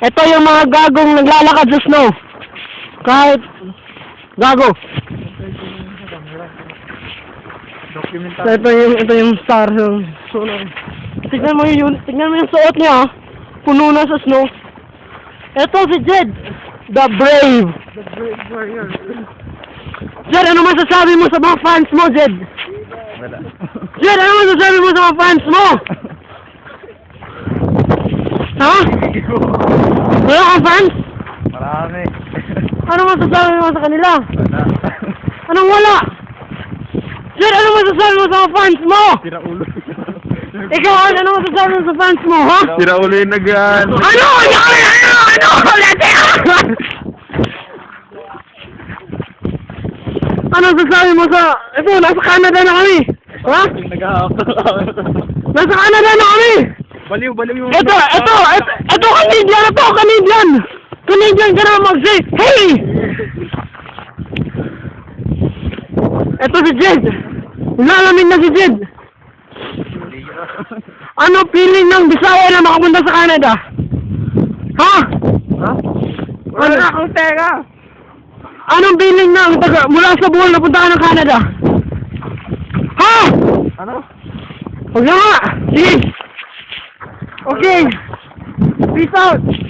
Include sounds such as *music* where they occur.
Ito yung mga gagong naglalakad sa snow. Kahit gago. So, ito yung ito yung star yung snow. Tignan mo yung tignan mo yung suot niya. oh. Puno na sa snow. Ito si Jed, the brave. The Great Warrior. Jed, ano masasabi mo sa mga fans mo, Jed? Wala. Jed, ano masasabi mo sa mga fans mo? *laughs* Ha? Wala kang fans? Marami. Ano masasabi mo sa kanila? Wala. Anong wala? Jed, ano masasabi mo sa mga fans mo? Sira ulo. Ikaw, ano ano masasabi mo sa fans mo, ha? Sira ulo yung nag Ano? Ano? Ano? Ano? Late! Ano sasabi mo sa... Ito, nasa Canada na kami. Ha? Nasa Canada na kami. Baliw, baliw yung... Ito, ito, ito, Canadian. Canadian ka na mag-say, hey! Ito si Jed. Lalamin na si Jed. Ano feeling ng Bisaya na makapunta sa Canada? Ha? Ha? Ano? akong teka. Anong feeling ng taga, mula sa buwan na punta ka ng Canada? Ha? Ano? Huwag na nga. Sige. Okay. Peace out.